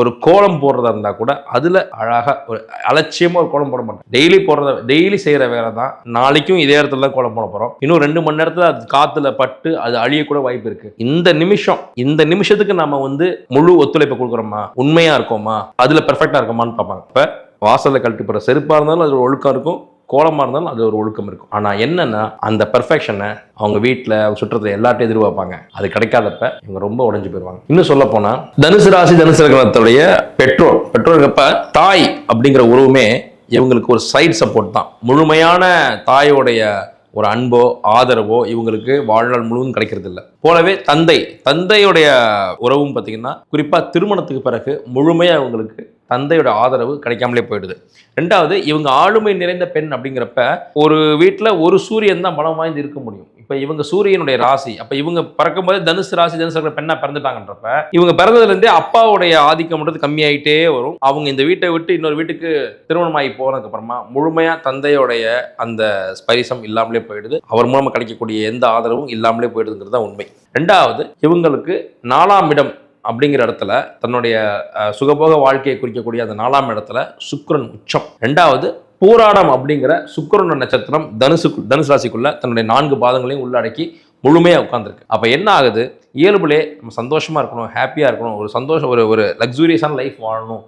ஒரு கோலம் போடுறதா இருந்தா கூட அதுல அழகா ஒரு அலட்சியமா ஒரு கோலம் போட மாட்டோம் டெய்லி போடுறத டெய்லி செய்யற வேலை தான். நாளைக்கும் இதே இடத்துல தான் கோலம் போட போறோம். இன்னும் ரெண்டு மணி நேரத்துல அது காத்துல பட்டு அது அழியக்கூட வாய்ப்பு இருக்கு. இந்த நிமிஷம் இந்த நிமிஷத்துக்கு நம்ம வந்து முழு ஒத்துழைப்பு கொடுக்குறோமா? உண்மையா இருக்கோமா? அதுல பெர்ஃபெக்டா இருக்கோமான்னு பார்ப்பாங்க. இப்ப வாசல்ல கழட்டி போற செருப்பா இருந்தாலும் அது ஒரு ஒழுக்கம் இருக்கும். கோலமாக இருந்தாலும் அது ஒரு ஒழுக்கம் இருக்கும். ஆனால் என்னென்னா அந்த பெர்ஃபெக்ஷனை அவங்க வீட்டில் அவங்க சுற்றத்தில் எல்லாத்தையும் எதிர்பார்ப்பாங்க. அது கிடைக்காதப்ப இவங்க ரொம்ப உடஞ்சி போயிடுவாங்க இன்னும் சொல்ல போனால் தனுசு ராசி தனுசு லக்னத்துடைய பெற்றோர். பெற்றோருக்கப்ப தாய் அப்படிங்கிற உறவுமே இவங்களுக்கு ஒரு சைட் சப்போர்ட் தான். முழுமையான தாயோடைய ஒரு அன்போ ஆதரவோ இவங்களுக்கு வாழ்நாள் முழுவதும் கிடைக்கிறது இல்லை போலவே தந்தை. தந்தையுடைய உறவும் பார்த்தீங்கன்னா குறிப்பாக திருமணத்துக்கு பிறகு முழுமையாக இவங்களுக்கு தந்தையோட ஆதரவு கிடைக்காமலே போயிடுது. ரெண்டாவது இவங்க ஆளுமை நிறைந்த பெண் அப்படிங்கிறப்ப ஒரு வீட்டில் ஒரு சூரியன் தான் பலம் வாய்ந்து இருக்க முடியும். இப்போ இவங்க சூரியனுடைய ராசி அப்போ இவங்க பிறக்கும்போது தனுசு ராசி தனுசு இருக்கிற பெண்ணாக பிறந்துட்டாங்கன்றப்ப இவங்க பிறந்ததுலேருந்தே அப்பாவுடைய ஆதிக்கம்ன்றது கம்மியாயிட்டே வரும். அவங்க இந்த வீட்டை விட்டு இன்னொரு வீட்டுக்கு திருமணமாகி போனதுக்கப்புறமா முழுமையாக தந்தையோடைய அந்த ஸ்பரிசம் இல்லாமலே போயிடுது. அவர் மூலமாக கிடைக்கக்கூடிய எந்த ஆதரவும் இல்லாமலே போயிடுதுங்கிறது தான் உண்மை. ரெண்டாவது இவங்களுக்கு நாலாம் இடம் அப்படிங்கிற இடத்துல தன்னுடைய சுகபோக வாழ்க்கையை குறிக்கக்கூடிய அந்த நாலாம் இடத்துல சுக்கரன் உச்சம். ரெண்டாவது பூராடம் அப்படிங்கிற சுக்கிரன் நட்சத்திரம் தனுசு தனுசு ராசிக்குள்ள தன்னுடைய நான்கு பாதங்களையும் உள்ளடக்கி முழுமையாக உட்காந்துருக்கு அப்போ என்ன ஆகுது? இயல்புலே நம்ம சந்தோஷமா இருக்கணும் ஹாப்பியாக இருக்கணும் ஒரு சந்தோஷம் ஒரு ஒரு லக்ஸூரியஸான லைஃப் வாழணும்.